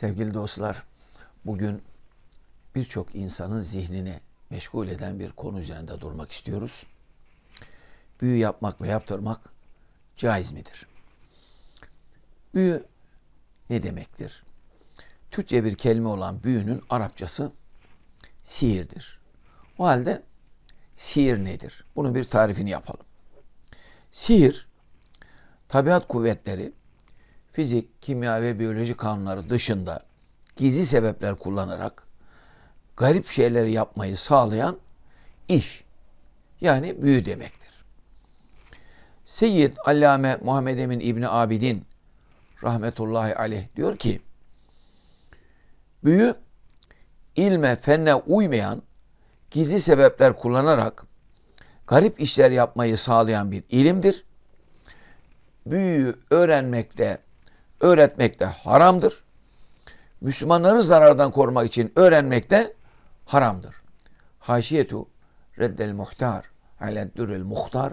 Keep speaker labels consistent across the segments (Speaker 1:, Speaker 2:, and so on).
Speaker 1: Sevgili dostlar, bugün birçok insanın zihnini meşgul eden bir konu üzerinde durmak istiyoruz. Büyü yapmak ve yaptırmak caiz midir? Büyü ne demektir? Türkçe bir kelime olan büyünün Arapçası sihirdir. O halde sihir nedir? Bunun bir tarifini yapalım. Sihir, tabiat kuvvetleri, fizik, kimya ve biyoloji kanunları dışında gizli sebepler kullanarak garip şeyleri yapmayı sağlayan iş. Yani büyü demektir. Seyyid Allame Muhammed Emin İbni Abidin rahmetullahi aleyh diyor ki büyü ilme fenne uymayan gizli sebepler kullanarak garip işler yapmayı sağlayan bir ilimdir. Büyüyü öğrenmekte, öğretmekte haramdır. Müslümanları zarardan korumak için öğrenmekte haramdır. Haşiyetu reddel muhtar aleddürül muhtar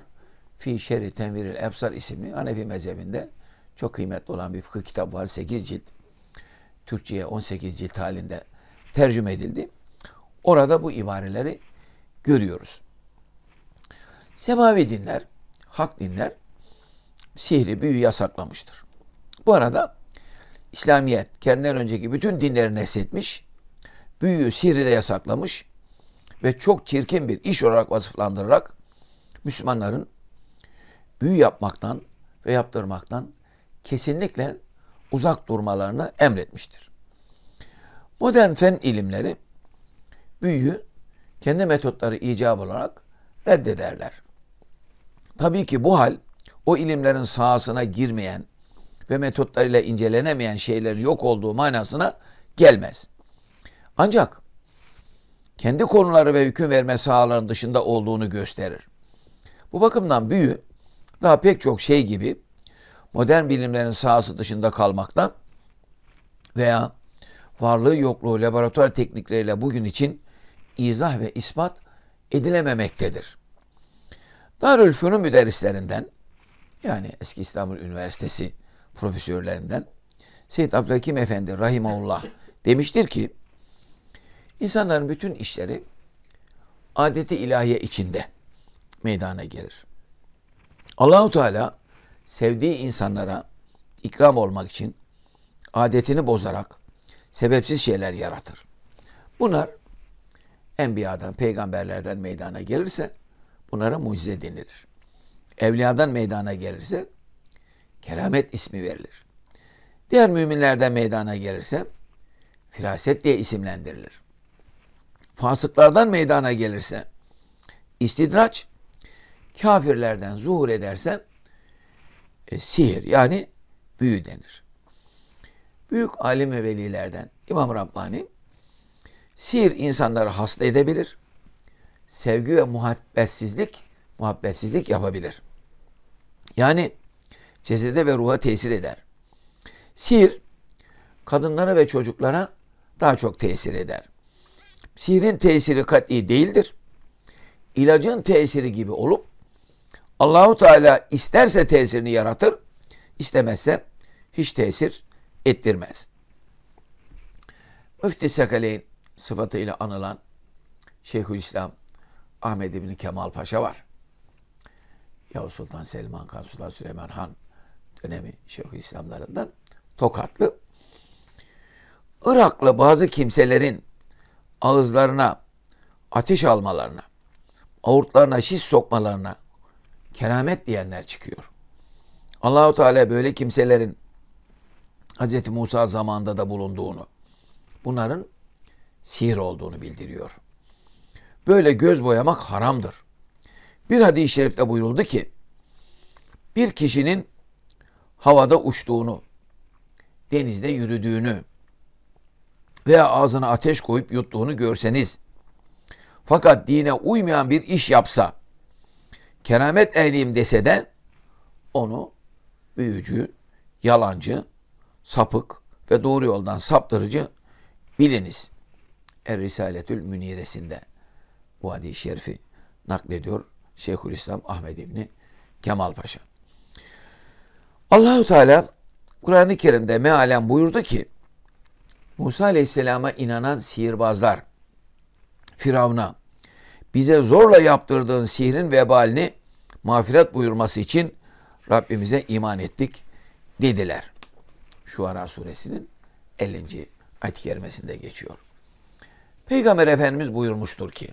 Speaker 1: fi şerri tenviril ebsar isimli Hanefi mezhebinde çok kıymetli olan bir fıkıh kitabı var. 8 cilt. Türkçe'ye 18 cilt halinde tercüme edildi. Orada bu ibareleri görüyoruz. Semavi dinler, hak dinler sihri, büyü yasaklamıştır. Bu arada İslamiyet kendinden önceki bütün dinleri nesletmiş, büyüyü, sihri de yasaklamış ve çok çirkin bir iş olarak vasıflandırarak Müslümanların büyü yapmaktan ve yaptırmaktan kesinlikle uzak durmalarını emretmiştir. Modern fen ilimleri büyüyü kendi metotları icap olarak reddederler. Tabii ki bu hal o ilimlerin sahasına girmeyen ve metotlarıyla incelenemeyen şeylerin yok olduğu manasına gelmez. Ancak kendi konuları ve hüküm verme sahalarının dışında olduğunu gösterir. Bu bakımdan büyü daha pek çok şey gibi modern bilimlerin sahası dışında kalmakta veya varlığı yokluğu laboratuvar teknikleriyle bugün için izah ve ispat edilememektedir. Darülfünun müderrislerinden yani eski İstanbul Üniversitesi profesörlerinden Seyyid Abdülhakim Efendi Rahimahullah demiştir ki insanların bütün işleri adeti ilahiye içinde meydana gelir. Allahu Teala sevdiği insanlara ikram olmak için adetini bozarak sebepsiz şeyler yaratır. Bunlar enbiyadan, peygamberlerden meydana gelirse bunlara mucize denilir. Evliyadan meydana gelirse keramet ismi verilir. Diğer müminlerden meydana gelirse firaset diye isimlendirilir. Fasıklardan meydana gelirse istidraç, kafirlerden zuhur ederse e, sihir yani büyü denir. Büyük alim ve velilerden İmam Rabbani sihir insanları hasta edebilir. Sevgi ve muhabbetsizlik muhabbetsizlik yapabilir. Yani cesede ve ruha tesir eder. Sihir kadınlara ve çocuklara daha çok tesir eder. Sihirin tesiri kat'i değildir. İlacın tesiri gibi olup Allahu Teala isterse tesirini yaratır, istemezse hiç tesir ettirmez. Müfti Sekaleyn sıfatıyla anılan Şeyhülislam Ahmed İbni Kemal Paşa var. Yavuz Sultan Selman Han, Sultan Süleyman Han dönemi Şeyhülislamlarından Tokatlı. Iraklı bazı kimselerin ağızlarına ateş almalarına, avurtlarına şiş sokmalarına keramet diyenler çıkıyor. Allahu Teala böyle kimselerin Hz. Musa zamanında da bulunduğunu, bunların sihir olduğunu bildiriyor. Böyle göz boyamak haramdır. Bir hadis-i şerifte buyuruldu ki, bir kişinin havada uçtuğunu, denizde yürüdüğünü veya ağzına ateş koyup yuttuğunu görseniz, fakat dine uymayan bir iş yapsa, keramet ehliyim dese de onu büyücü, yalancı, sapık ve doğru yoldan saptırıcı biliniz. Er Risaletül Müniresinde bu hadis-i şerifi naklediyor Şeyhülislam Ahmed İbni Kemal Paşa. Allahu Teala Kur'an-ı Kerim'de mealen buyurdu ki Musa Aleyhisselam'a inanan sihirbazlar Firavun'a bize zorla yaptırdığın sihrin vebalini mağfiret buyurması için Rabbimize iman ettik dediler. Şuara suresinin 50. ayet-i kerimesinde geçiyor. Peygamber Efendimiz buyurmuştur ki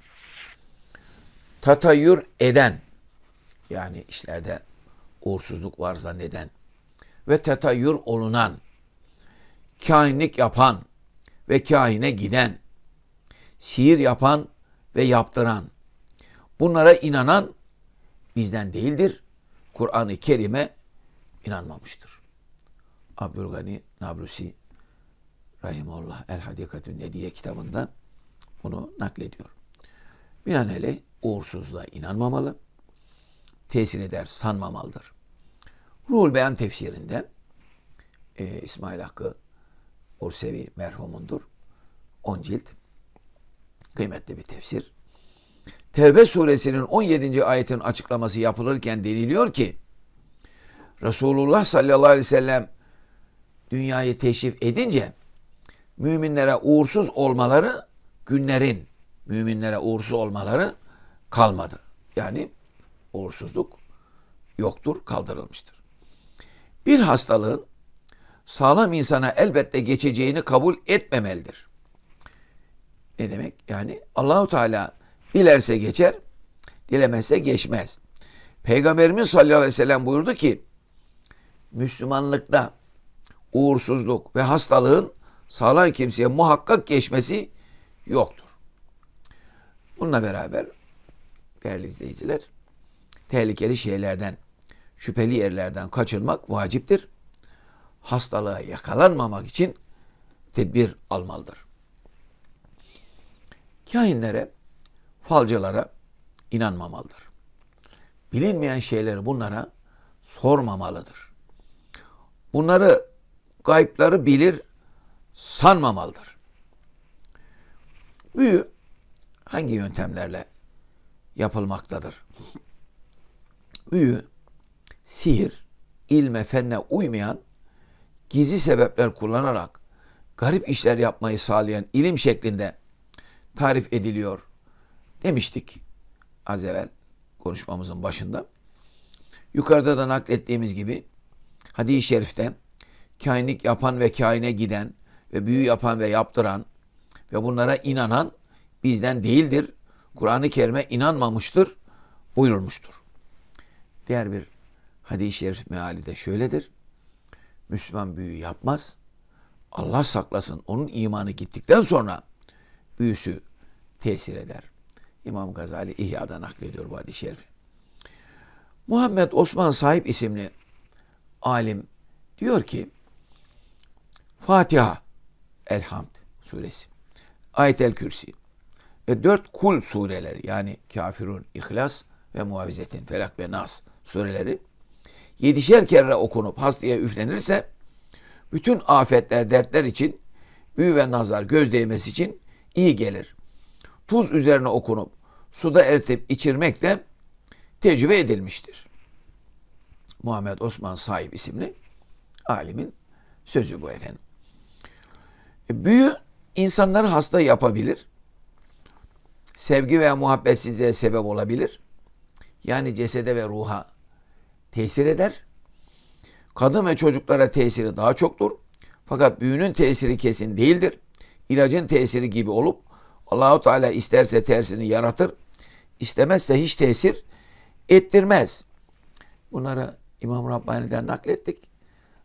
Speaker 1: tatayyür eden yani işlerde uğursuzluk var zanneden ve tetayyür olunan, kahinlik yapan ve kahine giden, sihir yapan ve yaptıran, bunlara inanan bizden değildir. Kur'an-ı Kerim'e inanmamıştır. Abdülgani Nablusi Rahimullah El Hadikatün Nediye kitabında bunu naklediyor. Binaenaleyh uğursuzluğa inanmamalı, tesir eder sanmamalıdır. Ruhul Beyan tefsirinde e, İsmail Hakkı Ursevi merhumundur. 10 cilt. Kıymetli bir tefsir. Tevbe suresinin 17. ayetin açıklaması yapılırken deniliyor ki Resulullah sallallahu aleyhi ve sellem dünyayı teşrif edince müminlere uğursuz olmaları günlerin müminlere uğursuz olmaları kalmadı. Yani uğursuzluk yoktur, kaldırılmıştır. Bir hastalığın sağlam insana elbette geçeceğini kabul etmemelidir. Ne demek? Yani Allahu Teala dilerse geçer, dilemezse geçmez. Peygamberimiz sallallahu aleyhi ve sellem buyurdu ki Müslümanlıkta uğursuzluk ve hastalığın sağlam kimseye muhakkak geçmesi yoktur. Bununla beraber değerli izleyiciler tehlikeli şeylerden, şüpheli yerlerden kaçınmak vaciptir. Hastalığa yakalanmamak için tedbir almalıdır. Kahinlere, falcılara inanmamalıdır. Bilinmeyen şeyleri bunlara sormamalıdır. Bunları gayipları bilir sanmamalıdır. Büyü hangi yöntemlerle yapılmaktadır? Büyü, sihir, ilme, fenne uymayan, gizli sebepler kullanarak garip işler yapmayı sağlayan ilim şeklinde tarif ediliyor demiştik az evvel konuşmamızın başında. Yukarıda da naklettiğimiz gibi hadis-i şerifte kainlik yapan ve kaine giden ve büyü yapan ve yaptıran ve bunlara inanan bizden değildir. Kur'an-ı Kerim'e inanmamıştır buyurulmuştur. Diğer bir hadis-i şerif meali de şöyledir. Müslüman büyü yapmaz. Allah saklasın onun imanı gittikten sonra büyüsü tesir eder. İmam Gazali İhya'da naklediyor bu hadis-i şerifi. Muhammed Osman Sahip isimli alim diyor ki Fatiha Elhamd suresi, Ayet-el Kürsi ve dört kul sureleri yani Kafirun, İhlas ve Muavizetin, Felak ve Nas sureleri yedişer kere okunup hastaya üflenirse bütün afetler, dertler için büyü ve nazar göz değmesi için iyi gelir. Tuz üzerine okunup suda eritip içirmek de tecrübe edilmiştir. Muhammed Osman Sahip isimli alimin sözü bu efendim. E, büyü insanları hasta yapabilir. Sevgi veya muhabbetsizliğe sebep olabilir. Yani cesede ve ruha tesir eder. Kadın ve çocuklara tesiri daha çoktur. Fakat büyünün tesiri kesin değildir. İlacın tesiri gibi olup Allahu Teala isterse tersini yaratır. İstemezse hiç tesir ettirmez. Bunları İmam Rabbani'den naklettik.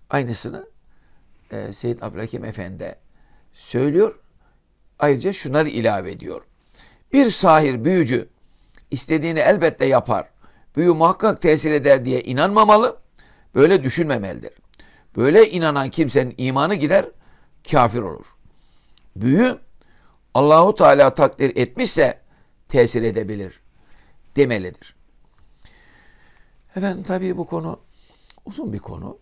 Speaker 1: Aynısını e, Seyyid Abdülhakim Efendi söylüyor. Ayrıca şunları ilave ediyor. Bir sahir, büyücü istediğini elbette yapar. Büyü muhakkak tesir eder diye inanmamalı. Böyle düşünmemelidir. Böyle inanan kimsenin imanı gider, kafir olur. Büyü Allahu Teala takdir etmişse tesir edebilir demelidir. Efendim tabii bu konu uzun bir konu.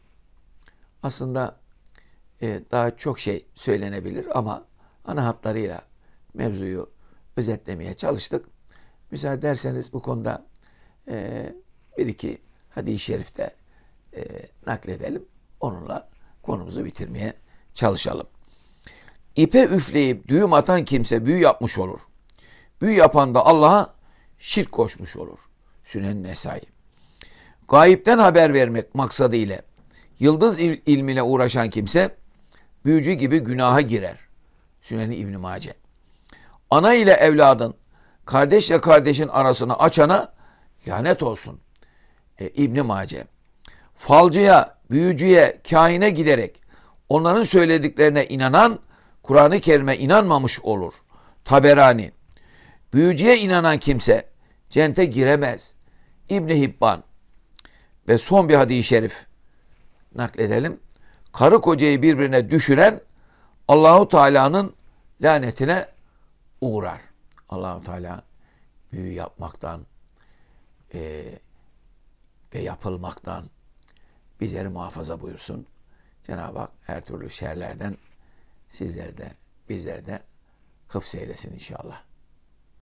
Speaker 1: Aslında e, daha çok şey söylenebilir ama ana hatlarıyla mevzuyu özetlemeye çalıştık. Müsaade ederseniz bu konuda e, bir iki hadis-i şerifte e, nakledelim. Onunla konumuzu bitirmeye çalışalım. İpe üfleyip düğüm atan kimse büyü yapmış olur. Büyü yapan da Allah'a şirk koşmuş olur. Sünen Nesai. Gayipten haber vermek maksadı ile yıldız il- ilmine uğraşan kimse büyücü gibi günaha girer. Sünen İbn Mace. Ana ile evladın, kardeşle kardeşin arasını açana lanet olsun. E, İbn Mace. Falcıya, büyücüye, kahine giderek onların söylediklerine inanan Kur'an-ı Kerim'e inanmamış olur. Taberani. Büyücüye inanan kimse cennete giremez. İbni Hibban. Ve son bir hadis-i şerif nakledelim. Karı kocayı birbirine düşüren Allahu Teala'nın lanetine uğrar. Allahu Teala büyü yapmaktan e, ve yapılmaktan bizleri muhafaza buyursun. Cenab-ı Hak her türlü şerlerden sizleri de bizleri de hıfz eylesin inşallah.